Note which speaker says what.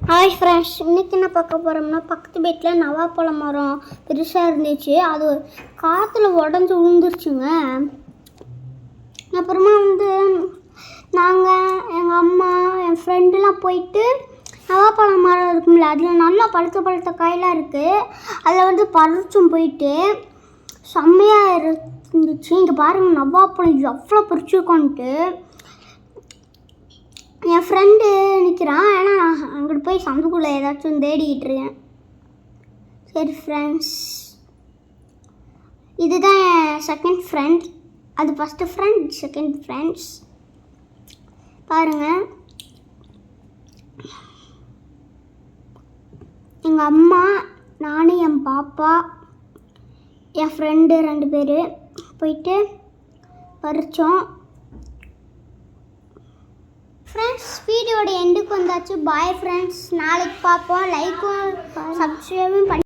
Speaker 1: Hi friends இன்னைக்கு என்ன பார்க்க போகிறோம்னா பக்கத்து வீட்டில் நவாப்பழம் மரம் பெருசாக இருந்துச்சு. அது காற்றுல உடஞ்சி விழுந்துருச்சுங்க. அப்புறமா வந்து நாங்கள் எங்கள் அம்மா என் ஃப்ரெண்டுலாம் போயிட்டு நவாப்பழம் மரம் இருக்கும்ல அதில் நல்லா பழுத்த பழுத்த காயெலாம் இருக்குது அதில் வந்து பறிச்சும் போயிட்டு செம்மையாக இருந்துச்சு. இங்கே பாருங்கள் நவாப்பழம் எவ்வளோ பறிச்சிருக்கோன்ட்டு. என் ஃப்ரெண்டு நிற்கிறான் ஏன்னா போய் சந்துக்குள்ளே ஏதாச்சும் தேடிக்கிட்டு இருக்கேன். சரி ஃப்ரெண்ட்ஸ் இதுதான் என் செகண்ட் ஃப்ரெண்ட் அது ஃபஸ்ட்டு ஃப்ரெண்ட் செகண்ட் ஃப்ரெண்ட்ஸ் பாருங்கள் எங்கள் அம்மா நானும் என் பாப்பா என் ஃப்ரெண்டு ரெண்டு பேர் போயிட்டு பறித்தோம் ஃப்ரெண்ட்ஸ் வீடியோட எண்டுக்கு வந்தாச்சு. பாய் ஃப்ரெண்ட்ஸ் நாளைக்கு பார்ப்போம். லைக்கும் சப்ஸ்கிரைபும் பண்ணி